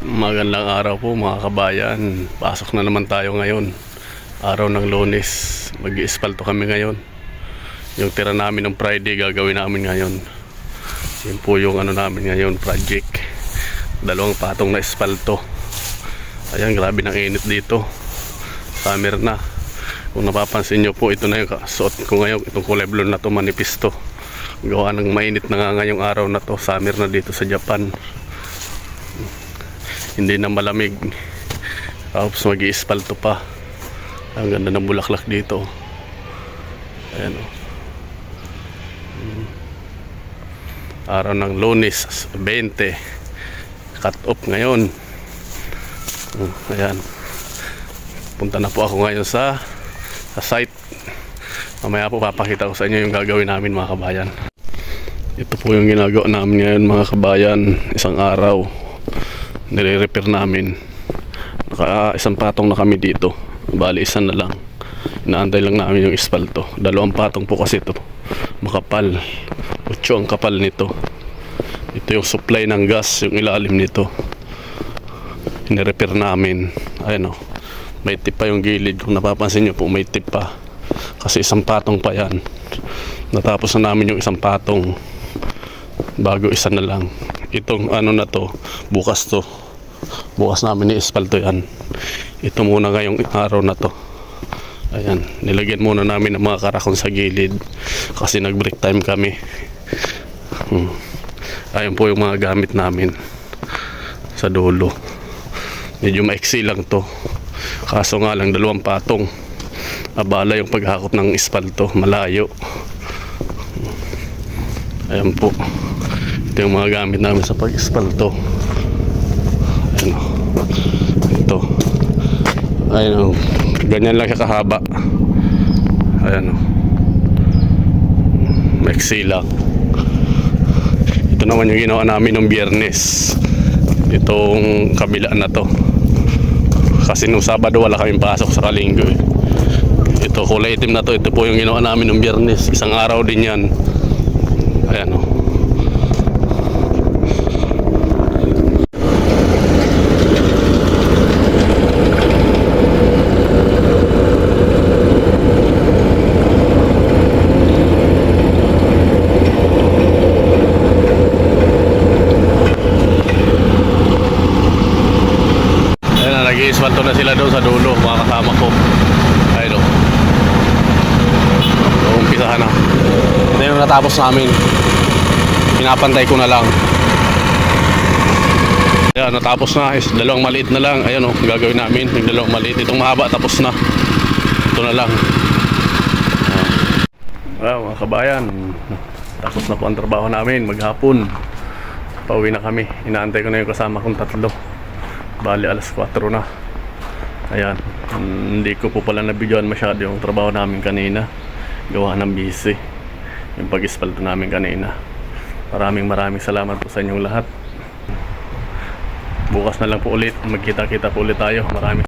Magandang araw po mga kabayan. Pasok na naman tayo ngayon. Araw ng lunes. mag iispalto kami ngayon. Yung tira namin ng Friday gagawin namin ngayon. Yun po yung ano namin ngayon project. Dalawang patong na espalto. Ayan grabe ng init dito. Summer na. Kung napapansin nyo po ito na yung suot ko ngayon. Itong kulay blue na to manipis to. Gawa ng mainit na nga ngayong araw na to. Summer na dito sa Japan hindi na malamig. Tapos mag iispalto pa. Ang ganda ng bulaklak dito. Ayan o Mm. araw ng lunes 20 cut off ngayon. Mm, ayan. Punta na po ako ngayon sa sa site. Mamaya po papakita ko sa inyo yung gagawin namin mga kabayan. Ito po yung ginagawa namin ngayon mga kabayan isang araw nire-repair namin. Naka isang patong na kami dito. Bali isa na lang. Inaantay lang namin yung espalto dalawang patong po kasi ito makapal. Utso ang kapal nito. Ito yung supply ng gas yung ilalim nito. Nire-repair namin. Ayan o may tip pa yung gilid. Kung napapansin nyo po may tip pa. Kasi isang patong pa yan. Natapos na namin yung isang patong. Bago isa na lang itong ano na to bukas to. Bukas namin ni-espalto yan ito muna ngayong araw na to. Ayan nilagyan muna namin ng mga karakon sa gilid kasi nag break time kami. Hmm. ayun po yung mga gamit namin sa dulo. Medyo maiksi lang to. Kaso nga lang dalawang patong. Abala yung paghakot ng espalto. Malayo. Ayan po ito yung mga gamit namin sa pag-espalto. Ayan o. Ito. Ayan o. Ganyan lang siya kahaba. Ayan o. Maiksi ito naman yung ginawa namin ng biyernes. Itong kabila na to. Kasi nung Sabado wala kaming pasok sa Kalinggo eh. ito kulay itim na to. Ito po yung ginawa namin ng biyernes. Isang araw din yan. Ayan o na, nag-iiswalto na sila doon sa dulo, mga kasama ko. Ayun o. So, umpisahan na. Ito yung natapos namin. Pinapantay ko na lang. Ayan, natapos na. Is, dalawang maliit na lang. Ayan o, gagawin namin. Yung dalawang maliit. Itong mahaba, tapos na. Ito na lang. Well, mga kabayan. Tapos na po ang trabaho namin. Maghapon. Pauwi na kami. Inaantay ko na yung kasama kong tatlo. Bali alas 4 na. Ayan. Hindi ko po pala nabigyan masyado yung trabaho namin kanina. Gawa ng busy. Yung pag-ispalto namin kanina. Maraming maraming salamat po sa inyong lahat. Bukas na lang po ulit. Magkita-kita po ulit tayo. Maraming